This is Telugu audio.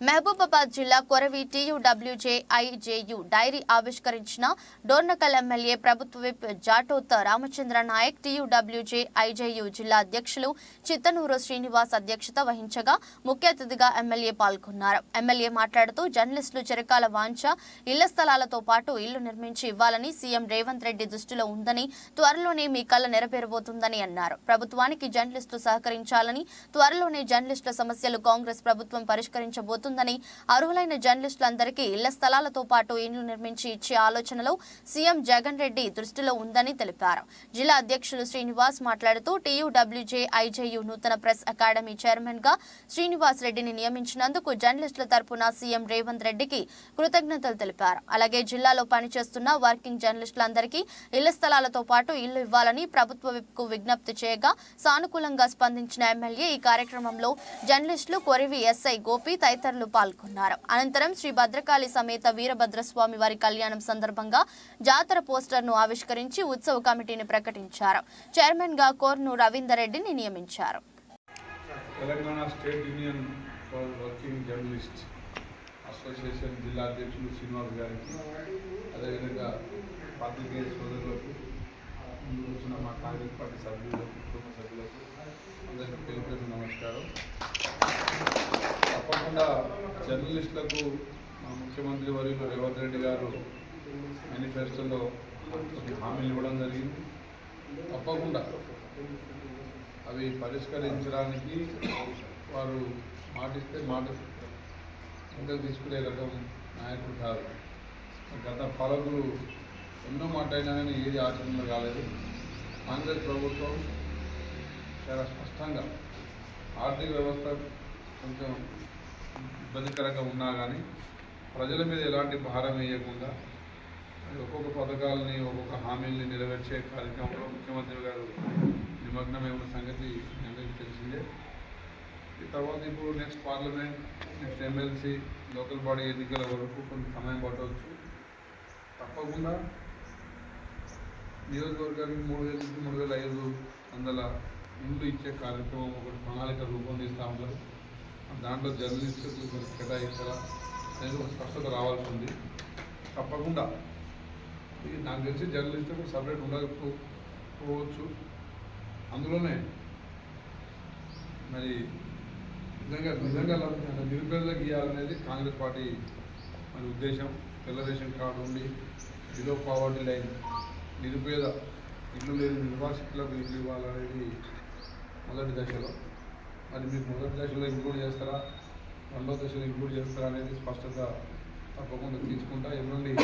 మహబూబాబాద్ జిల్లా కొరవి టీయుడబ్ల్యూజే ఐజేయు డైరీ ఆవిష్కరించిన డోర్నకల్ ఎమ్మెల్యే ప్రభుత్వ whip Jatoth Ramachandra Naik TUWJ IJU జిల్లా అధ్యక్షులు చిత్తనూరు శ్రీనివాస్ అధ్యక్షత వహించగా ముఖ్య అతిథిగా ఎమ్మెల్యే పాల్గొన్నారు. ఎమ్మెల్యే మాట్లాడుతూ జర్నలిస్టులు చిరకాల వాంఛ ఇళ్ళ స్థలాలతో పాటు ఇల్లు నిర్మించి ఇవ్వాలని సీఎం రేవంత్ రెడ్డి దృష్టిలో ఉందని త్వరలోనే మీ కళ నెరవేరబోతుందని అన్నారు. ప్రభుత్వానికి జర్నలిస్టులు సహకరించాలని త్వరలోనే జర్నలిస్టుల సమస్యలు కాంగ్రెస్ ప్రభుత్వం పరిష్కరించబోతుందని అర్హులైన జర్నలిస్టులందరికీ ఇళ్ళ స్థలాలతో పాటు ఇండ్లు నిర్మించి ఇచ్చే ఆలోచనలో సీఎం జగన్ రెడ్డి దృష్టిలో ఉందని తెలిపారు. జిల్లా అధ్యక్షులు శ్రీనివాస్ మాట్లాడుతూ టీయూడబ్ల్యూజే ఐజేయు నూతన ప్రెస్ అకాడమీ చైర్మన్గా శ్రీనివాస్ రెడ్డిని నియమించినందుకు జర్నలిస్టుల తరపున సీఎం రేవంత్ రెడ్డికి కృతజ్ఞతలు తెలిపారు. అలాగే జిల్లాలో పనిచేస్తున్న వర్కింగ్ జర్నలిస్టులందరికీ ఇళ్ళ స్థలాలతో పాటు ఇల్లు ఇవ్వాలని ప్రభుత్వ విప్కు విజ్ఞప్తి చేయగా సానుకూలంగా స్పందించిన ఎమ్మెల్యే ఈ కార్యక్రమంలో జర్నలిస్టులు కొరివి ఎస్ఐ గోపి తదితరులు కార్యక్రమంలో పాల్గొన్నారు. అనంతరం శ్రీ భద్రకాళి సమేత వీరభద్రస్వామి వారి కళ్యాణం సందర్భంగా జాతర పోస్టర్ను ఆవిష్కరించి ఉత్సవ కమిటీని ప్రకటించారు. చైర్మన్గా కోర్ను రవీందర్ రెడ్డిని నియమించారు. Telangana state union for working journalist association జిల్లా అధ్యక్షులు శ్రీనివాస్ గారికి అదేవిధంగా పాత్రికేయ సోదరులకు ముందు వచ్చిన మా కాంగ్రెస్ పార్టీ సభ్యులకు కుటుంబ సభ్యులకు అందరికీ పేరు నమస్కారం. కాకుండా జర్నలిస్టులకు మా ముఖ్యమంత్రి వర్యులు రేవంత్ రెడ్డి గారు మేనిఫెస్టోలో కొన్ని హామీలు ఇవ్వడం జరిగింది. తప్పకుండా అవి పరిష్కరించడానికి వారు మాటిస్తే మాట ముందుకు తీసుకునే రకం నాయకుడు కాదు. గత పాలకులు ఎన్నో మాట్లాడినా కానీ ఏది ఆచరణలో కాలేదు. కాంగ్రెస్ ప్రభుత్వం చాలా స్పష్టంగా ఆర్థిక వ్యవస్థ కొంచెం ఇబ్బందికరంగా ఉన్నా కానీ ప్రజల మీద ఎలాంటి భారం వేయకుండా ఒక్కొక్క పథకాలని ఒక్కొక్క హామీల్ని నెరవేర్చే కార్యక్రమంలో ముఖ్యమంత్రి గారు నిమగ్నమై ఉన్న సంగతి అందరికీ తెలిసిందే. ఈ తర్వాత ఇప్పుడు next parliament next MLC local body ఎన్నికల వరకు కొంత సమయం పట్టవచ్చు. తప్పకుండా నియోజకవర్గానికి మూడు వేల నుంచి మూడు వేల ఐదు వందల ఇండ్లు ఇచ్చే కార్యక్రమం ఒకటి ప్రణాళిక రూపొందిస్తూ ఉన్నారు. దాంట్లో జర్నలిస్టులకు కొంత కేటాయించాలా అనేది ఒక స్పష్టత రావాల్సి ఉంది. తప్పకుండా. ఇది నాకు తెలిసి జర్నలిస్టులకు సపరేట్ ఉండకపోవచ్చు అందులోనే మరి నిజంగా నిజంగా నిరుపేదలకు ఇవ్వాలనేది కాంగ్రెస్ పార్టీ మరి ఉద్దేశం. తెల్ల రేషన్ కార్డు ఉండి బిలో పావర్టీ లైన్ నిరుపేద ఇల్లు లేని నిర్వాసితులకు ఇల్లు ఇవ్వాలనేది మొదటి దశలో. అది మీరు మొదటి దశలో ఇంక్లూడ్ చేస్తారా? రెండో దశలో ఇంక్లూడ్ చేస్తారా అనేది స్పష్టత తప్పకుండా తీసుకుంటా ఎల్లుండి